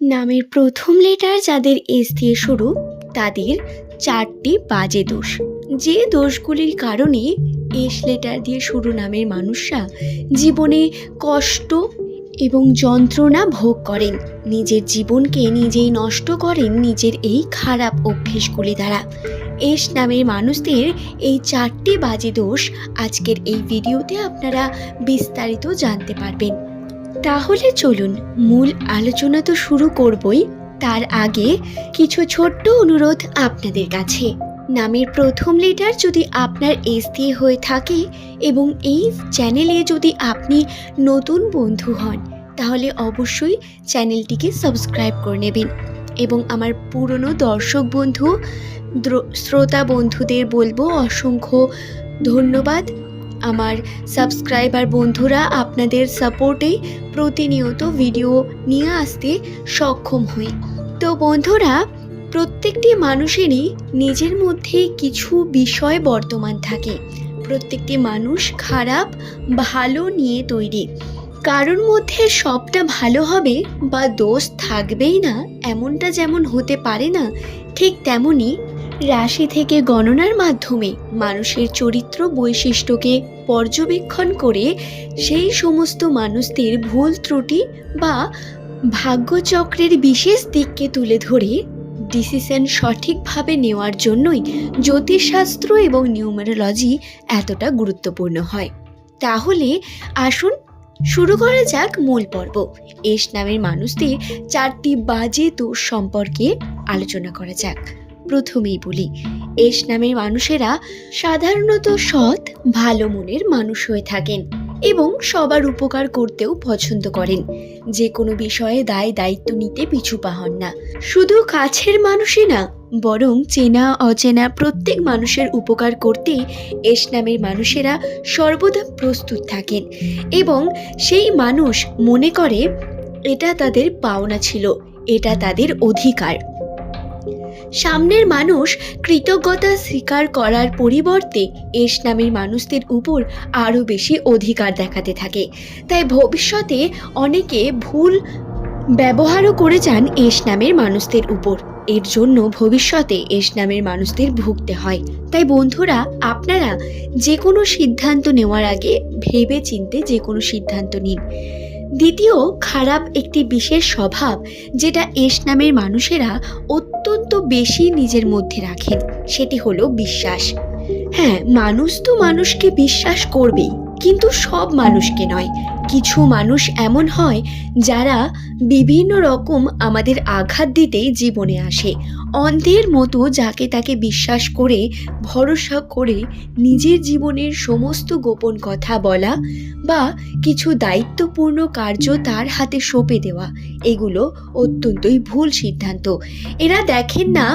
নামের প্রথম লেটার যাদের এস দিয়ে শুরু, তাদের চারটি বাজে দোষ। যে দোষগুলির কারণে এস লেটার দিয়ে শুরু নামের মানুষরা জীবনে কষ্ট এবং যন্ত্রণা ভোগ করেন। নিজের জীবনকে নিজেই নষ্ট করেন নিজের এই খারাপ অভ্যেসগুলি দ্বারা। এস নামের মানুষদের এই চারটি বাজে দোষ আজকের এই ভিডিওতে আপনারা বিস্তারিত জানতে পারবেন। তাহলে চলুন, মূল আলোচনা তো শুরু করবই। তার আগে কিছু ছোট্ট অনুরোধ আপনাদের কাছে। নামের প্রথম লেটার যদি আপনার এস দিয়ে হয়ে থাকে এবং এই চ্যানেলে যদি আপনি নতুন বন্ধু হন, তাহলে অবশ্যই চ্যানেলটিকে সাবস্ক্রাইব করে নেবেন। এবং আমার পুরনো দর্শক বন্ধু শ্রোতা বন্ধুদের বলব অসংখ্য ধন্যবাদ। আমার সাবস্ক্রাইবার বন্ধুরা, আপনাদের সাপোর্টেই প্রতিনিয়ত ভিডিও নিয়ে আসতে সক্ষম হই। তো বন্ধুরা, প্রত্যেকটি মানুষেরই নিজের মধ্যে কিছু বিষয় বর্তমান থাকে। প্রত্যেকটি মানুষ খারাপ, ভালো নিয়ে তৈরি। কারোর মধ্যে সবটা ভালো হবে বা দোষ থাকবেই না, এমনটা যেমন হতে পারে না, ঠিক তেমনি রাশি থেকে গণনার মাধ্যমে মানুষের চরিত্র বৈশিষ্ট্যকে পর্যবেক্ষণ করে সেই সমস্ত মানুষদের ভুল ত্রুটি বা ভাগ্যচক্রের বিশেষ দিককে তুলে ধরে ডিসিশন সঠিকভাবে নেওয়ার জন্যই জ্যোতিষশাস্ত্র এবং নিউমারোলজি এতটা গুরুত্বপূর্ণ হয়। তাহলে আসুন শুরু করা যাক মূল পর্ব। এস নামের মানুষদের চারটি বাজে দোষ সম্পর্কে আলোচনা করা যাক। প্রথমেই বলি, এস নামের মানুষেরা সাধারণত সৎ, ভালো মনের মানুষ হয়ে থাকেন এবং সবার উপকার করতেও পছন্দ করেন। যে কোনো বিষয়ে দায় দায়িত্ব নিতে পিছু পা হন না। শুধু কাছের মানুষই না, বরং চেনা, অচেনা প্রত্যেক মানুষের উপকার করতে এস নামের মানুষেরা সর্বদা প্রস্তুত থাকেন এবং সেই মানুষ মনে করে, এটা তাদের পাওনা ছিল, এটা তাদের অধিকার। সামনের মানুষ কৃতজ্ঞতা স্বীকার করার পরিবর্তে এস নামের মানুষদের উপর আরও বেশি অধিকার দেখাতে থাকে। তাই ভবিষ্যতে অনেকে ভুল ব্যবহারও করে যান এস নামের মানুষদের উপর। এর জন্য ভবিষ্যতে এস নামের মানুষদের ভুগতে হয়। তাই বন্ধুরা, আপনারা যে কোনো সিদ্ধান্ত নেওয়ার আগে ভেবে চিনতে যে কোনো সিদ্ধান্ত নিন। দ্বিতীয়, খারাপ একটি বিশেষ স্বভাব, যেটা এস নামের মানুষেরা অত্যন্ত বেশি নিজের মধ্যে রাখেন সেটি হলো বিশ্বাস। হ্যাঁ মানুষ তো মানুষকে বিশ্বাস করবেই। কিন্তু সব মানুষকে নয়। কিছু মানুষ এমন হয় যারা বিভিন্ন রকম আমাদের আঘাত দিতেই জীবনে আসে। অন্ধের মতো যাকে তাকে বিশ্বাস করে, ভরসা করে নিজের জীবনের সমস্ত গোপন কথা বলা বা কিছু দায়িত্বপূর্ণ কার্য তার হাতে সঁপে দেওয়া, এগুলো অত্যন্তই ভুল সিদ্ধান্ত। এরা দেখেন না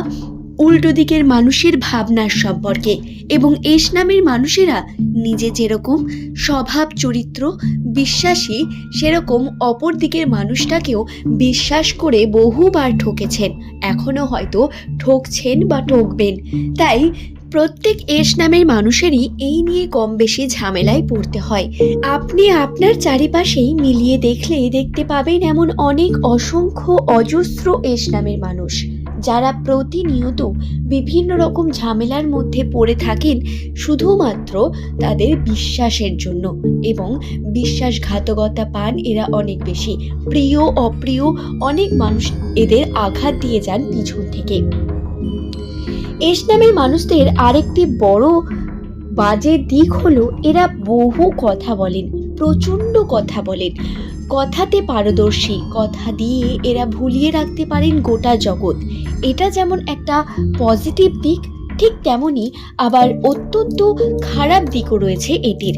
উল্টো দিকের মানুষের ভাবনার সম্পর্কে এবং এস নামের মানুষেরা নিজে যেরকম স্বভাব, চরিত্র, বিশ্বাসী, সেরকম অপর দিকের মানুষটাকেও বিশ্বাস করে বহুবার ঠকেছেন। এখনও হয়তো ঠকছেন বা ঠকবেন। তাই প্রত্যেক এস নামের মানুষেরই এই নিয়ে কম বেশি ঝামেলায় পড়তে হয়। আপনি আপনার চারিপাশেই মিলিয়ে দেখলে দেখতে পাবেন এমন অনেক অসংখ্য অজস্র এস নামের মানুষ। যারা প্রতিনিয়ত বিভিন্ন রকম ঝামেলার মধ্যে পড়ে থাকেন শুধুমাত্র তাদের বিশ্বাসের জন্য এবং বিশ্বাসঘাতকতা পান এরা অনেক বেশি। প্রিয়, অপ্রিয় অনেক মানুষ এদের আঘাত দিয়ে যান পিছন থেকে। এস নামের মানুষদের আরেকটি বড় বাজে দিক হলো এরা বহু কথা বলেন, প্রচণ্ড কথা বলেন। কথাতে পারদর্শী, কথা দিয়ে এরা ভুলিয়ে রাখতে পারেন গোটা জগৎ। এটা যেমন একটা পজিটিভ দিক, ঠিক তেমনই আবার অত্যন্ত খারাপ দিকও রয়েছে এটির।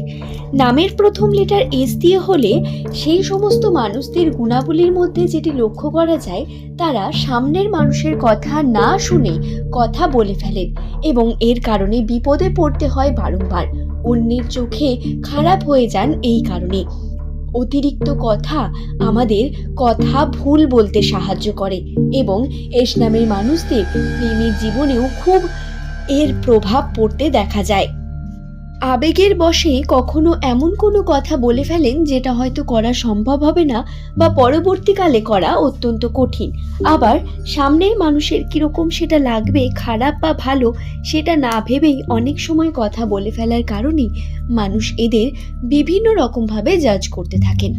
নামের প্রথম লেটার এস দিয়ে হলে সেই সমস্ত মানুষদের গুণাবলীর মধ্যে যেটি লক্ষ্য করা যায়, তারা সামনের মানুষের কথা না শুনে কথা বলে ফেলেন এবং এর কারণে বিপদে পড়তে হয় বারংবার। অন্যের চোখে খারাপ হয়ে যান এই কারণে। অতিরিক্ত কথা আমাদের কথা ভুল বলতে সাহায্য করে এবং এস নামের মানুষদের প্রেমের জীবনেও খুব এর প্রভাব পড়তে দেখা যায়। আবেগের বশে কখনো এমন কোনো কথা বলে ফেলেন যেটা হয়তো করা সম্ভব হবে না বা পরবর্তীকালে করা অত্যন্ত কঠিন। আবার সামনের মানুষের কীরকম সেটা লাগবে, খারাপ বা ভালো, সেটা না ভেবেই অনেক সময় কথা বলে ফেলার কারণেই মানুষ এদের বিভিন্ন রকমভাবে জাজ করতে থাকেন।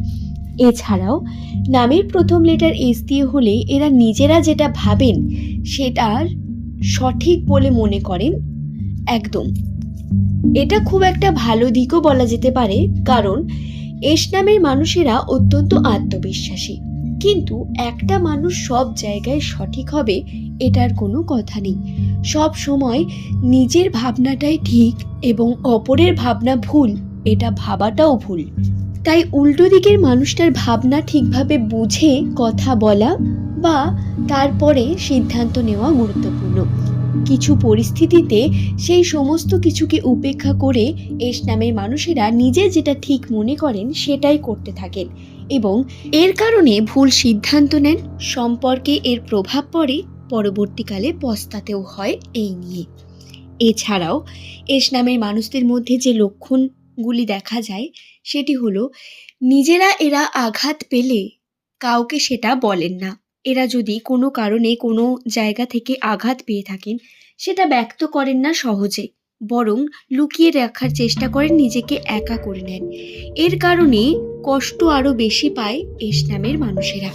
এছাড়াও, নামের প্রথম লেটার এস দিয়ে হলে এরা নিজেরা যেটা ভাবেন সেটার সঠিক বলে মনে করেন। একদম। এটা খুব একটা ভালো দিকও বলা যেতে পারে, কারণ এস নামের মানুষেরা অত্যন্ত আত্মবিশ্বাসী। কিন্তু একটা মানুষ সব জায়গায় সঠিক হবে, এটার কোনো কথা নেই। সব সময় নিজের ভাবনাটাই ঠিক এবং অপরের ভাবনা ভুল, এটা ভাবাটাও ভুল। তাই উল্টো দিকের মানুষটার ভাবনা ঠিকভাবে বুঝে কথা বলা বা তারপরে সিদ্ধান্ত নেওয়া গুরুত্বপূর্ণ। কিছু পরিস্থিতিতে সেই সমস্ত কিছুকে উপেক্ষা করে এস নামের মানুষেরা নিজে যেটা ঠিক মনে করেন সেটাই করতে থাকেন এবং এর কারণে ভুল সিদ্ধান্ত নেন। সম্পর্কে এর প্রভাব পড়ে, পরবর্তীকালে পস্তাতেও হয় এই নিয়ে। এছাড়াও এস নামের মানুষদের মধ্যে যে লক্ষণগুলি দেখা যায়, সেটি হলো, নিজেরা এরা আঘাত পেলে কাউকে সেটা বলেন না। এরা যদি কোনো কারণে কোনো জায়গা থেকে আঘাত পেয়ে থাকেন, সেটা ব্যক্ত করেন না সহজে, বরং লুকিয়ে রাখার চেষ্টা করেন, নিজেকে একা করে নেন। এর কারণে কষ্ট আরও বেশি পায় এস নামের মানুষেরা।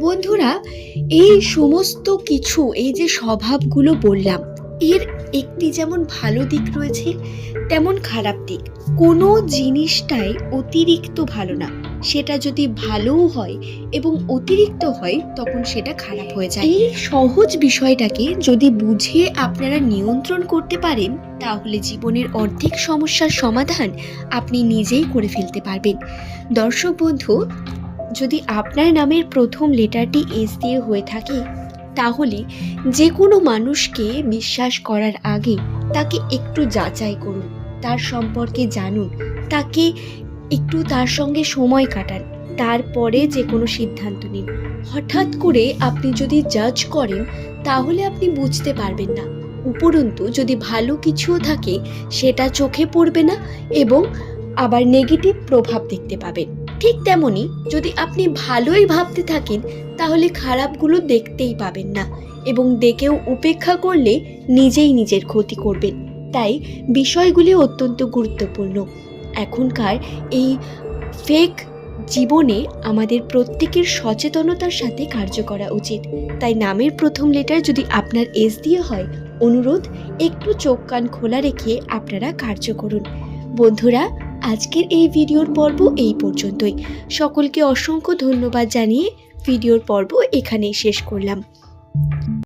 বন্ধুরা, এই সমস্ত কিছু, এই যে স্বভাবগুলো বললাম, এর একটি যেমন ভালো দিক রয়েছে, তেমন খারাপ দিক। কোনো জিনিসটাই অতিরিক্ত ভালো না। সেটা যদি ভালোও হয় এবং অতিরিক্ত হয়, তখন সেটা খারাপ হয়ে যায়। এই সহজ বিষয়টাকে যদি বুঝে আপনারা নিয়ন্ত্রণ করতে পারেন, তাহলে জীবনের অর্ধেক সমস্যার সমাধান আপনি নিজেই করে ফেলতে পারবেন। দর্শক বন্ধু, যদি আপনার নামের প্রথম লেটারটি এস দিয়ে হয়ে থাকে, তাহলে যে কোনো মানুষকে বিশ্বাস করার আগে তাকে একটু যাচাই করুন। তার সম্পর্কে জানুন। তাকে একটু তার সঙ্গে সময় কাটান, তারপরে যে কোনো সিদ্ধান্ত নিন। হঠাৎ করে আপনি যদি জাজ করেন, তাহলে আপনি বুঝতে পারবেন না। উপরন্তু যদি ভালো কিছুও থাকে, সেটা চোখে পড়বে না এবং আবার নেগেটিভ প্রভাব দেখতে পাবেন। ঠিক তেমনি যদি আপনি ভালোই ভাবতে থাকেন, তাহলে খারাপগুলো দেখতেই পাবেন না এবং দেখেও উপেক্ষা করলে নিজেই নিজের ক্ষতি করবেন। তাই বিষয়গুলি অত্যন্ত গুরুত্বপূর্ণ। এখনকার এই ফেক জীবনে আমাদের প্রত্যেকের সচেতনতার সাথে কার্য করা উচিত। তাই নামের প্রথম লেটার যদি আপনার এস দিয়ে হয়, অনুরোধ, একটু চোখ কান খোলা রেখে আপনারা কার্য করুন। বন্ধুরা, আজকের এই ভিডিওর পর্ব এই পর্যন্তই। সকলকে অসংখ্য ধন্যবাদ জানিয়ে ভিডিওর পর্ব এখানেই শেষ করলাম।